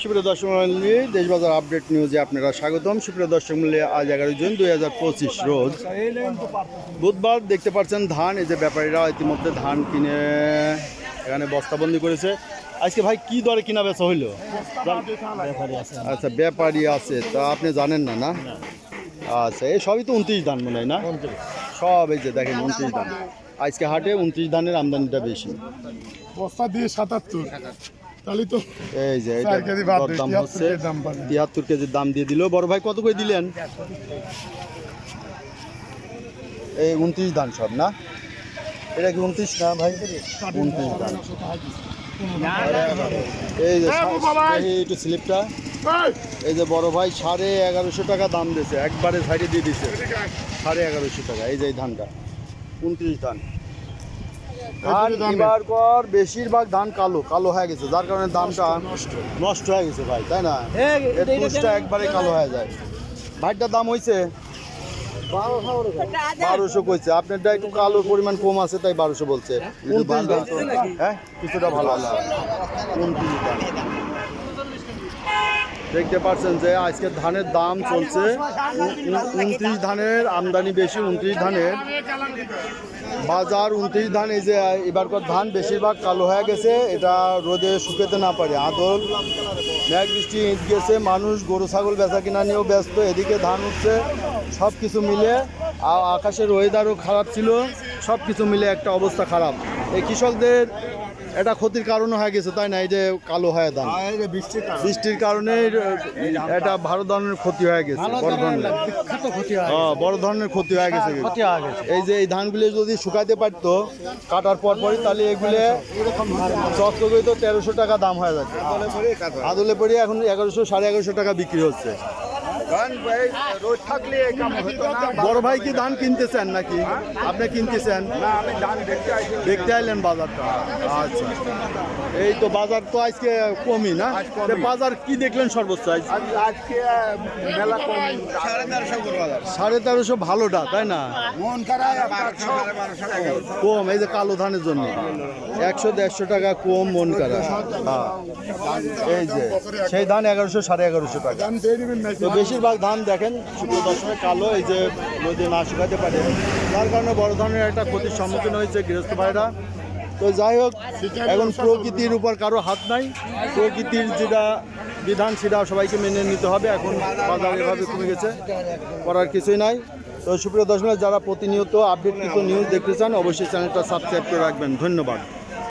সুপ্রিয় দর্শক মন্ডলী দেশবাজার আপডেট নিউজে আপনারা স্বাগতম। সুপ্রিয় দর্শক মূল্যে আজ এগারো জুন দুই হাজার পঁচিশ রোজ বুধবার দেখতে পাচ্ছেন ধান। এই যে ব্যাপারীরা ইতিমধ্যে ধান কিনে এখানে বস্তাবন্দি করেছে। আজকে ভাই কি দরে কিনা বেচা হইল? আচ্ছা ব্যাপারী আছে। তা আপনি জানেন না না? আচ্ছা এই সবই তো উনত্রিশ ধান মনে হয় না? সব এই যে দেখেন উনত্রিশ ধান। আজকে হাটে উনত্রিশ ধানের আমদানিটা বেশি। বস্তা দিয়ে সাতাত্তর। তাহলে তো এই যে দাম হচ্ছে। তিয়াত্তর কেজির দাম দিয়ে দিল। বড় ভাই কত করে দিলেন? এই উনত্রিশ ধান সব না? এটা কি উনত্রিশ না ভাই? উনত্রিশ ধান এই যে হ্যাঁ, একটু স্লিপটা। এই, যে বড় ভাই সাড়ে এগারোশো টাকা দাম দিয়েছে। একবারে সাইডে দিয়ে দিছে সাড়ে এগারোশো টাকা। এই যে ধানটা। উনত্রিশ ধান। ধান। এবার পর বেশিরভাগ ধান কালো কালো হয়ে গেছে যার কারণে দামটা নষ্ট হয়ে গেছে ভাই তাই না? এর পুষটা একবারে কালো হয়ে যায়। ভাইটার দাম হয়েছে বারোশো কইছে আপনারটা একটু কালোর পরিমাণ কম আছে তাই বারোশো বলছে। হ্যাঁ কিছুটা ভালো আছে দেখতে পাচ্ছেন যে আজকে ধানের দাম চলছে উনত্রিশ ধানের আমদানি বেশি, উনত্রিশ ধানের। বাজার উনত্রিশ ধান, এই যে এবারকার ধান বেশিরভাগ কালো হয়ে গেছে, এটা রোদে শুকাতে না পারে। আদল মেঘ বৃষ্টি ইট গেছে, মানুষ গরু, ছাগল বেচা কিনা নিয়েও ব্যস্ত, এদিকে ধান উঠছে সব কিছু মিলে আকাশের ওয়েদারও খারাপ ছিল সব কিছু মিলে একটা অবস্থা খারাপ। এই কৃষকদের এটা ক্ষতির কারণও হয়ে গেছে তাই না? এই যে কালো হয়ে ধান বৃষ্টির কারণে। এটা ভালো ধরনের ক্ষতি হয়ে গেছে বড় ধরনের। হ্যাঁ, বড় ধরনের ক্ষতি হয়ে গেছে। এই যে এই ধানগুলি যদি শুকাইতে পারতো কাটার পর পরই তাহলে এগুলো চক্রগুলি তো তেরোশো টাকা দাম হয়ে যাচ্ছে। আদলে পরে এখন এগারোশো সাড়ে এগারোশো টাকা বিক্রি হচ্ছে। বড় ভাই কি ধান কিনতেছেন নাকি? আপনি কিনতেছেন? দেখতে আইলেন বাজারটা। আচ্ছা। এই তো বাজার তো আজকে কমই না? বাজার কি দেখলেন সর্বোচ্চ আজকে মেলা কম সাড়ে তেরোশো ভালোটা তাই না? মন কম এই যে কালো ধানের জন্য। একশো দেড়শো টাকা কম মন করা হ্যাঁ। এই যে সেই ধান এগারোশো সাড়ে এগারোশো টাকা। তো বেশিরভাগ ধান দেখেন শুধু দশমে কালো, এই যে নদী না শুকাতে পারে। তার কারণে বড় ধরনের একটা ক্ষতির সম্মুখীন হয়েছে গৃহস্থ ভাইরা। তো যাই হোক, এখন প্রকৃতির উপর কারও হাত নাই। প্রকৃতির যেটা বিধান, সেটা সবাইকে মেনে নিতে হবে। এখন বাজার এভাবে কমে গেছে, করার কিছুই নাই। তো সুপ্রিয় দর্শক যারা প্রতিনিয়ত আপডেট কিছু নিউজ দেখতে চান, অবশ্যই চ্যানেলটা সাবস্ক্রাইব করে রাখবেন। ধন্যবাদ।